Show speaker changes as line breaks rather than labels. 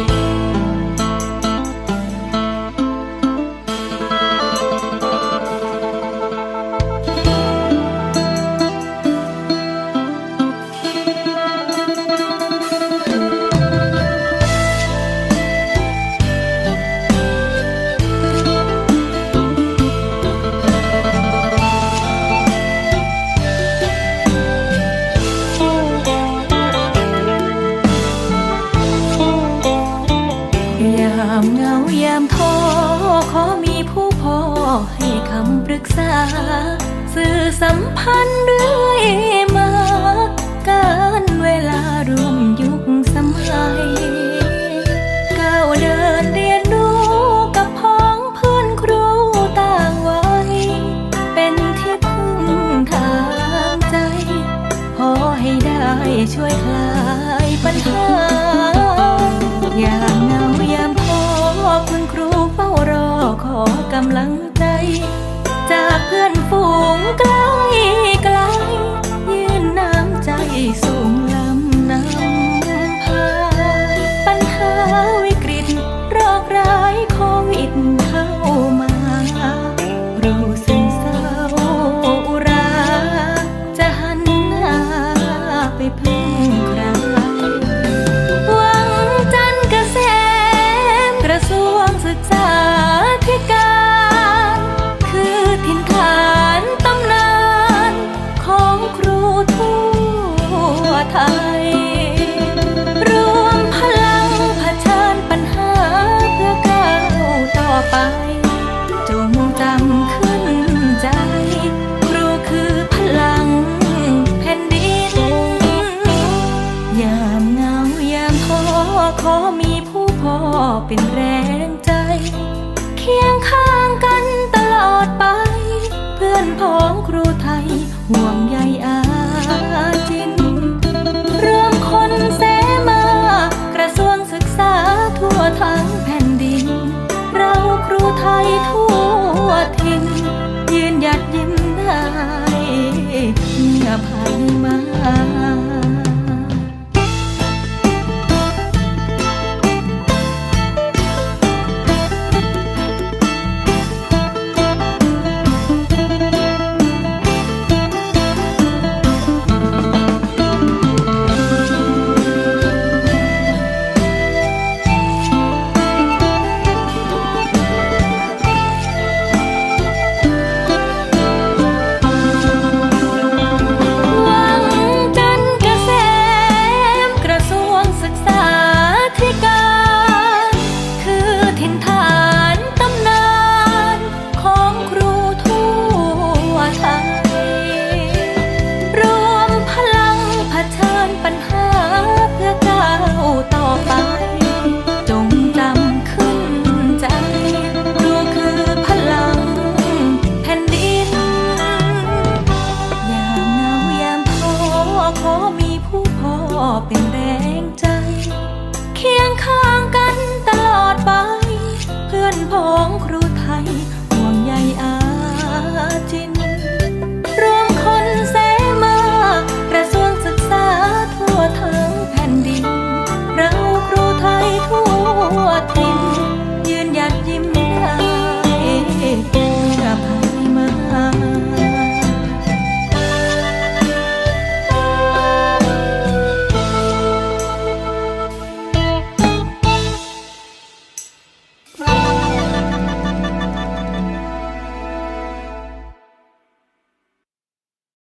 Thank you. ามเหงายามท้อขอมีผู้พ่อให้คำปรึกษา สื่อสัมพันธ์เรื่อยมาการเวลารวมยุคสมัยก้าวเดินเรียนรู้กับพ้องเพื่อนครูต่างวัยเป็นที่พึ่งทางใจ พอให้ได้ช่วยคลาย ศึกษาธิการ คือถิ่นฐานตำนานของครูทั่วไทย ไทยทั่วถิ่นยืนหยัดยิ้มได้เมื่อผ่านมา Vắng I've